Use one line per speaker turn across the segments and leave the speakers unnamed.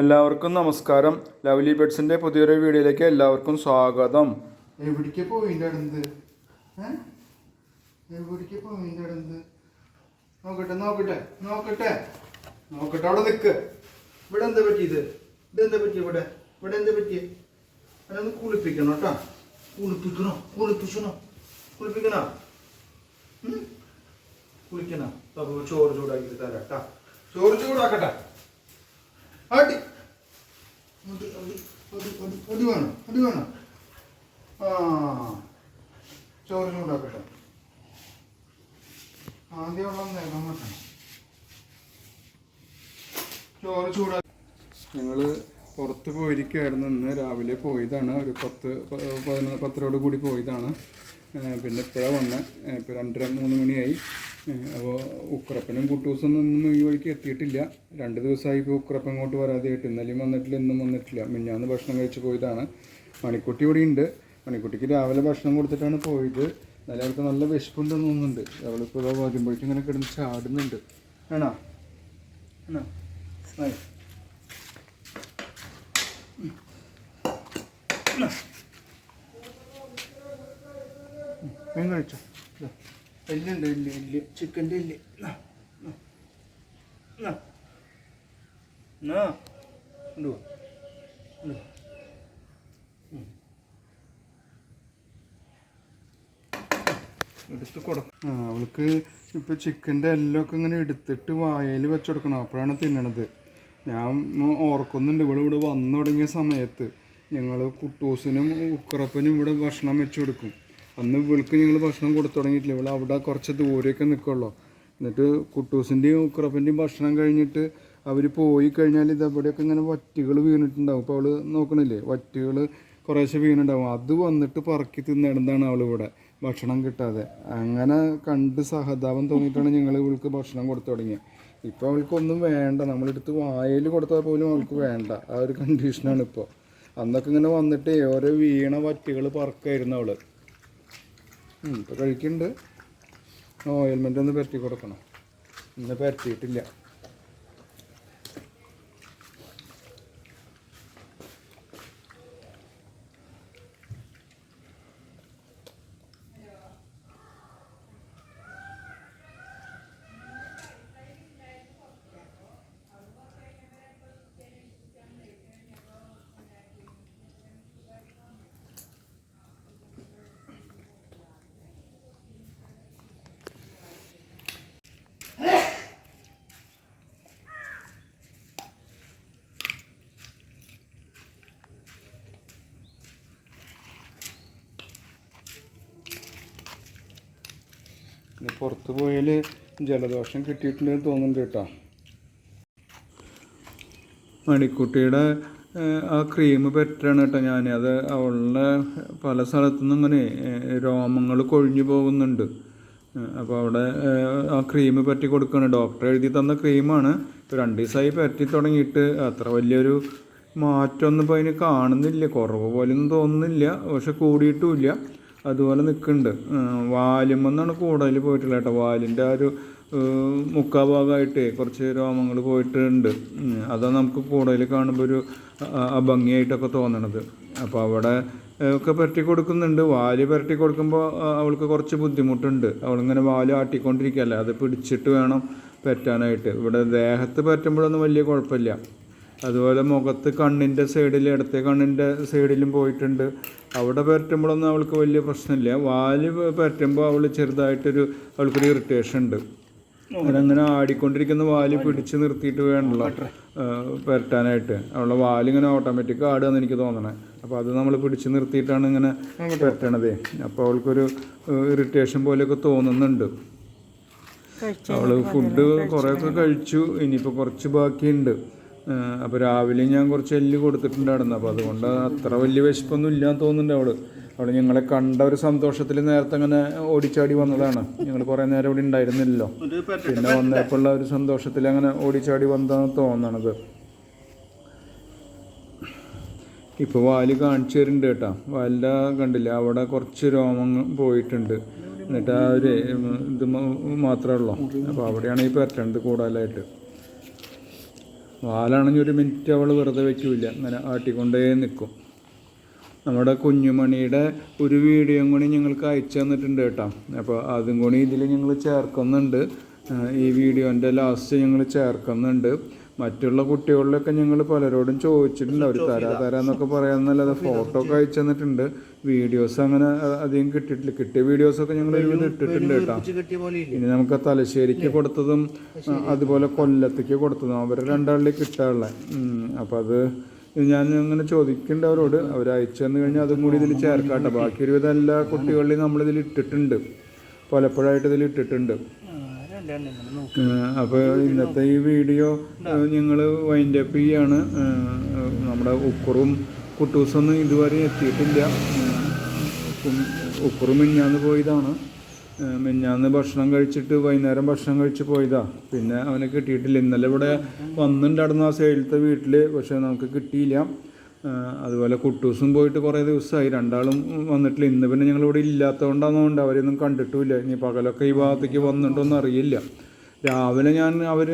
എല്ലാവർക്കും നമസ്കാരം. ലവ്ലി ബെഡ്സിന്റെ പുതിയൊരു വീഡിയോയിലേക്ക് എല്ലാവർക്കും സ്വാഗതം.
എവിടേക്ക് പോയി എവിടേക്ക് പോയി നോക്കട്ടെ നോക്കട്ടെ നോക്കട്ടെ. നോക്കട്ടെ അവിടെ നിക്ക്. ഇവിടെ എന്താ പറ്റിയത് ഇത്? എന്താ പറ്റി ഇവിടെ? ഇവിടെ എന്താ പറ്റി അതൊന്ന് കുളിപ്പിക്കണം കേട്ടോ. കുളിപ്പിക്കണോ? കുളിപ്പിച്ചണോ? കുളിപ്പിക്കണോ? കുളിക്കണോ? ചോറ് ചൂടാക്കി തരാം കേട്ടോ. ചോറ് ചൂടാക്കട്ടെ. അടി. അടി വേണം ആ ചോറ് ഉണ്ടാക്കട്ടെ ആദ്യം ഉള്ള നേരം വെക്കണം ചോറ് ചൂടാ
ഞങ്ങൾ പുറത്ത് പോയിരിക്കുകയായിരുന്നു ഇന്ന് രാവിലെ പോയതാണ്. ഒരു പത്ത് പതിനൊന്ന് പത്തരോട് കൂടി പോയതാണ്. പിന്നെ ഇപ്പോഴാണ് വന്നത് ഇപ്പോൾ രണ്ടര മൂന്ന് മണിയായി. അപ്പോൾ ഉക്രപ്പനും കുട്ടൂസും ഒന്നും ഈ വഴിക്ക് എത്തിയിട്ടില്ല രണ്ട് ദിവസമായി ഇപ്പോൾ ഉക്രപ്പൻ ഇങ്ങോട്ട് വരാതെയായിട്ട് ഇന്നലെയും വന്നിട്ടില്ല ഇന്നും വന്നിട്ടില്ല മിഞ്ഞാന്ന് ഭക്ഷണം കഴിച്ച് പോയതാണ് മണിക്കുട്ടി ഇവിടെ ഉണ്ട് മണിക്കുട്ടിക്ക് രാവിലെ ഭക്ഷണം കൊടുത്തിട്ടാണ് പോയത് എന്നാലും അവൾക്ക് നല്ല വിശപ്പുണ്ടെന്ന് തോന്നുന്നുണ്ട് അവളിപ്പോൾ വരുമ്പോഴേക്കും ഇങ്ങനെ കിടന്ന് ചാടുന്നുണ്ട് ആണോ ആണോ
കഴിച്ചോ ഇതാ. എല്ലുണ്ട് എല്ല് എല്ല്. ചിക്കന്റെ എല്ല്. കൊണ്ടുപോ. എടുത്ത് കൊടുക്കും.
ആ അവൾക്ക് ഇപ്പോൾ ചിക്കന്റെ എല്ലൊക്കെ ഇങ്ങനെ എടുത്തിട്ട് വായയിൽ വെച്ച് കൊടുക്കണം. അപ്പോഴാണ് തിന്നണത്. ഞാൻ ഓർക്കുന്നുണ്ട് ഇവിടെ ഇവിടെ വന്നു തുടങ്ങിയ സമയത്ത് ഞങ്ങൾ കുട്ടൂസിനും ഉക്കറപ്പനും ഇവിടെ ഭക്ഷണം വെച്ച് കൊടുക്കും. അന്ന് ഇവൾക്ക് ഞങ്ങൾ ഭക്ഷണം കൊടുത്തു തുടങ്ങിയിട്ടില്ല. ഇവിടെ അവിടെ കുറച്ച് ദൂരെയൊക്കെ നിൽക്കുള്ളൂ എന്നിട്ട് കുട്ടൂസിന്റെയും ഉക്രപ്പന്റെയും ഭക്ഷണം കഴിഞ്ഞിട്ട് അവർ പോയി കഴിഞ്ഞാൽ ഇതവിടെയൊക്കെ ഇങ്ങനെ വറ്റുകൾ വീണിട്ടുണ്ടാവും. അപ്പോൾ അവൾ നോക്കണില്ലേ? വറ്റുകൾ കുറേശ്ശെ വീണുണ്ടാവും. അത് വന്നിട്ട് പറക്കി തിന്നിടുന്നതാണ് അവളിവിടെ ഭക്ഷണം കിട്ടാതെ. അങ്ങനെ കണ്ട് സഹതാപം തോന്നിയിട്ടാണ് ഞങ്ങൾ ഇവൾക്ക് ഭക്ഷണം കൊടുത്തു തുടങ്ങിയത് ഇപ്പോൾ അവൾക്കൊന്നും വേണ്ട. നമ്മളെടുത്ത് വായിൽ കൊടുത്താൽ പോലും അവൾക്ക് വേണ്ട. ആ ഒരു കണ്ടീഷനാണ് ഇപ്പോൾ അന്നൊക്കെ ഇങ്ങനെ വന്നിട്ട് ഓരോ വീണ വറ്റുകൾ പറക്കായിരുന്നു അവൾ. ഇപ്പോൾ കഴിക്കുന്നുണ്ട് ഓയിൽമെന്റ് ഒന്ന് പരത്തി കൊടുക്കണം. ഇന്ന് പരത്തിയിട്ടില്ല പിന്നെ പുറത്ത് പോയാൽ ജലദോഷം കിട്ടിയിട്ടുണ്ടെന്ന് തോന്നുന്നുണ്ട് കേട്ടോ. മണിക്കുട്ടിയുടെ ആ ക്രീം പറ്റാണ് കേട്ടോ ഞാൻ അത് അവളുടെ പല സ്ഥലത്തുനിന്നും ഇങ്ങനെ രോമങ്ങൾ കൊഴിഞ്ഞു പോകുന്നുണ്ട്. അപ്പോൾ അവിടെ ആ ക്രീം പറ്റി കൊടുക്കുകയാണ് ഡോക്ടർ എഴുതി തന്ന ക്രീമാണ് രണ്ട് ദിവസമായി പറ്റി തുടങ്ങിയിട്ട്. അത്ര വലിയൊരു മാറ്റമൊന്നും ഇപ്പോൾ അതിന് കാണുന്നില്ല. കുറവ് പോലെയൊന്നും തോന്നുന്നില്ല. പക്ഷെ കൂടിയിട്ടുമില്ല. അതുപോലെ നിൽക്കുന്നുണ്ട്. വാലുമെന്നാണ് കൂടുതൽ പോയിട്ടുള്ളത് കേട്ടോ. വാലിന്റെ ആ ഒരു മുക്കാ ഭാഗമായിട്ട് കുറച്ച് രോമങ്ങൾ പോയിട്ടുണ്ട്. അതാണ് നമുക്ക് കൂടുതൽ കാണുമ്പോൾ ഒരു ഭംഗിയായിട്ടൊക്കെ തോന്നണത്. അപ്പോൾ അവിടെ ഒക്കെ പരട്ടി കൊടുക്കുന്നുണ്ട്. വാൽ പരട്ടി കൊടുക്കുമ്പോൾ അവൾക്ക് കുറച്ച് ബുദ്ധിമുട്ടുണ്ട്. അവളിങ്ങനെ വാൽ ആട്ടിക്കൊണ്ടിരിക്കുകയല്ലേ. അത് പിടിച്ചിട്ട് വേണം പറ്റാനായിട്ട്. ഇവിടെ ദേഹത്ത് പറ്റുമ്പോഴൊന്നും വലിയ കുഴപ്പമില്ല. അതുപോലെ മുഖത്ത് കണ്ണിന്റെ സൈഡിൽ ഇടത്തെ കണ്ണിന്റെ സൈഡിലും പോയിട്ടുണ്ട്. അവിടെ പരറ്റുമ്പോഴൊന്നും അവൾക്ക് വലിയ പ്രശ്നമില്ല. വാൽ പരറ്റുമ്പോൾ അവൾ ചെറുതായിട്ടൊരു അവൾക്കൊരു ഇറിറ്റേഷൻ ഉണ്ട്. അതങ്ങനെ ആടിക്കൊണ്ടിരിക്കുന്ന വാൽ പിടിച്ച് നിർത്തിയിട്ട് വേണമല്ലോ പരട്ടാനായിട്ട് അവളുടെ വാലിങ്ങനെ ഓട്ടോമാറ്റിക് ആടുകയെന്ന് എനിക്ക് തോന്നണേ. അപ്പോൾ അത് നമ്മൾ പിടിച്ച് നിർത്തിയിട്ടാണ് ഇങ്ങനെ പരട്ടണതേ അപ്പോൾ അവൾക്കൊരു ഇറിറ്റേഷൻ പോലെയൊക്കെ തോന്നുന്നുണ്ട്. അവൾ ഫുഡ് കുറേയൊക്കെ കഴിച്ചു. ഇനിയിപ്പോൾ കുറച്ച് ബാക്കിയുണ്ട്. അപ്പോൾ രാവിലെ ഞാൻ കുറച്ച് എല്ല് കൊടുത്തിട്ടുണ്ടായിരുന്നു. അപ്പോൾ അതുകൊണ്ട് അത്ര വലിയ വിശപ്പൊന്നും ഇല്ലാന്ന് തോന്നുന്നുണ്ട് അവൾ. അവൾ ഞങ്ങളെ കണ്ട ഒരു സന്തോഷത്തിൽ നേരത്തെ അങ്ങനെ ഓടിച്ചാടി വന്നതാണ്. ഞങ്ങൾ കുറേ നേരം ഇവിടെ ഉണ്ടായിരുന്നില്ലല്ലോ. പിന്നെ വന്നപ്പോഴുള്ള ഒരു സന്തോഷത്തിൽ അങ്ങനെ ഓടിച്ചാടി വന്നതാണ് തോന്നണത്. ഇപ്പോൾ വാൽ കാണിച്ചു തരുന്നുണ്ട് കേട്ടോ. വാലിന്റെ കണ്ടില്ല? അവിടെ കുറച്ച് രോമം പോയിട്ടുണ്ട്. എന്നിട്ട് ആ ഒരു ഇത് മാത്രമേ ഉള്ളൂ? അപ്പോൾ അവിടെയാണ് ഈ പറ്റണത് കൂടുതലായിട്ട്. വാലാണെങ്കിൽ ഒരു മിനിറ്റ് അവൾ വെറുതെ വയ്ക്കില്ല അങ്ങനെ ആട്ടിക്കൊണ്ടേ നിൽക്കും. നമ്മുടെ കുഞ്ഞുമണിയുടെ ഒരു വീഡിയോയും കൂടി ഞങ്ങൾക്ക് അയച്ചു തന്നിട്ടുണ്ട് കേട്ടോ. അപ്പോൾ അതും കൂടി ഇതിൽ ഞങ്ങൾ ചേർക്കുന്നുണ്ട്. ഈ വീഡിയോന്റെ ലാസ്റ്റ് ഞങ്ങൾ ചേർക്കുന്നുണ്ട്. മറ്റുള്ള കുട്ടികളിലൊക്കെ ഞങ്ങൾ പലരോടും ചോദിച്ചിട്ടുണ്ട്. അവർ തരാ തരാന്നൊക്കെ പറയാന്നല്ലാതെ ഫോട്ടോ ഒക്കെ അയച്ചു തന്നിട്ടുണ്ട്. വീഡിയോസ് അങ്ങനെ അധികം കിട്ടിയിട്ടില്ല. കിട്ടിയ വീഡിയോസൊക്കെ ഞങ്ങൾ ഒരുവിധം ഇട്ടിട്ടുണ്ട് കേട്ടോ. ഇനി നമുക്ക് തലശ്ശേരിക്ക് കൊടുത്തതും അതുപോലെ കൊല്ലത്തേക്ക് കൊടുത്തതും അവരെ രണ്ടാളിലേക്ക് കിട്ടാനുള്ള. അപ്പം അത് ഞാൻ അങ്ങനെ ചോദിക്കേണ്ട അവരോട്. അവർ അയച്ചു തന്നു കഴിഞ്ഞാൽ അതും കൂടി ഇതിൽ ചേർക്കാട്ടെ. ബാക്കി ഒരുവിധം എല്ലാ കുട്ടികളിലും നമ്മളിതിൽ ഇട്ടിട്ടുണ്ട്. പലപ്പോഴായിട്ട് ഇതിൽ ഇട്ടിട്ടുണ്ട്. അപ്പോൾ ഇന്നത്തെ ഈ വീഡിയോ ഞങ്ങൾ വൈൻഡ് അപ്പ് ചെയ്യാണ്. നമ്മുടെ ഉക്കുറും കുട്ടൂസൊന്നും ഇതുവരെ എത്തിയിട്ടില്ല. ഉക്കുറും മിഞ്ഞാന്ന് പോയതാണ്. മിഞ്ഞാന്ന് ഭക്ഷണം കഴിച്ചിട്ട് വൈകുന്നേരം ഭക്ഷണം കഴിച്ച് പോയതാ. പിന്നെ അവനെ കിട്ടിയിട്ടില്ല. ഇന്നലെ ഇവിടെ വന്നിട്ടുണ്ടായിരുന്നു ആ സൈഡിലത്തെ വീട്ടിൽ പക്ഷെ നമുക്ക് കിട്ടിയില്ല. അതുപോലെ കുട്ടൂസും പോയിട്ട് കുറേ ദിവസമായി. രണ്ടാളും വന്നിട്ടില്ല. ഇന്ന് പിന്നെ ഞങ്ങളിവിടെ ഇല്ലാത്തതുകൊണ്ടാണെന്നുകൊണ്ട് അവരൊന്നും കണ്ടിട്ടുമില്ല. ഇനി പകലൊക്കെ ഈ ഭാഗത്തേക്ക് വന്നിട്ടൊന്നും അറിയില്ല. രാവിലെ ഞാൻ അവർ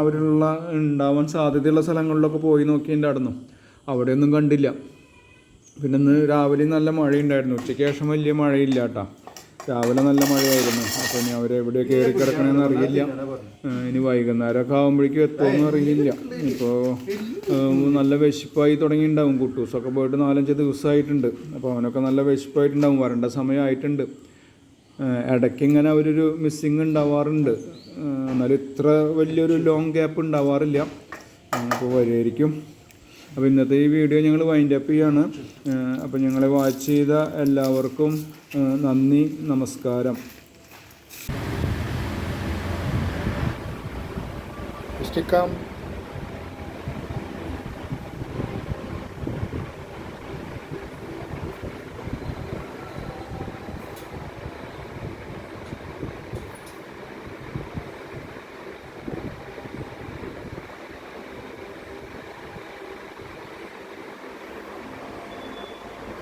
അവരുള്ള ഉണ്ടാവാൻ സാധ്യതയുള്ള സ്ഥലങ്ങളിലൊക്കെ പോയി നോക്കിയിട്ടുണ്ടായിരുന്നു അവിടെയൊന്നും കണ്ടില്ല. പിന്നെ ഇന്ന് രാവിലെ നല്ല മഴയുണ്ടായിരുന്നു. ഉച്ചയ്ക്ക് ശേഷം വലിയ മഴയില്ല കേട്ടോ രാവിലെ നല്ല മഴയായിരുന്നു. അപ്പോൾ ഇനി അവരെ എവിടെ കയറി കിടക്കണമെന്ന് അറിയില്ല. ഇനി വൈകുന്നേരമൊക്കെ ആകുമ്പോഴേക്കും എത്തുമെന്ന് അറിയില്ല. ഇപ്പോൾ നല്ല വിശപ്പായി തുടങ്ങിയിട്ടുണ്ടാവും. കുട്ടൂസൊക്കെ പോയിട്ട് നാലഞ്ച് ദിവസമായിട്ടുണ്ട്. അപ്പോൾ അവനൊക്കെ നല്ല വിശപ്പായിട്ടുണ്ടാവും. വരേണ്ട സമയമായിട്ടുണ്ട്. ഇടയ്ക്ക് ഇങ്ങനെ അവരൊരു മിസ്സിങ് ഉണ്ടാവാറുണ്ട്. എന്നാലും ഇത്ര വലിയൊരു ലോങ് ഗ്യാപ്പ് ഉണ്ടാവാറില്ല. അപ്പോൾ വരുമായിരിക്കും അപ്പോൾ ഇന്നത്തെ ഈ വീഡിയോ ഞങ്ങൾ വൈൻഡ് അപ്പ് ചെയ്യാണ് അപ്പോൾ ഞങ്ങളെ വാച്ച് ചെയ്ത എല്ലാവർക്കും നന്ദി നമസ്കാരം
Stickam.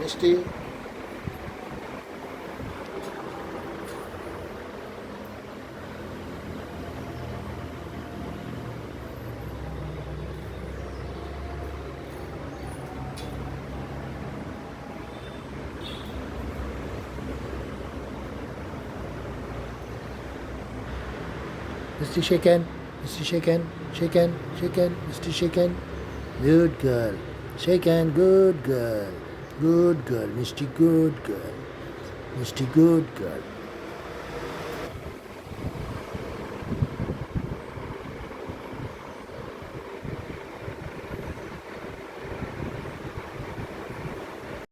Misty. Misty shaken, Misty shaken, shaken, shaken, Misty shaken. Good girl. Shaken, good girl. Good, good, Mr. good, good. Misty, good, good.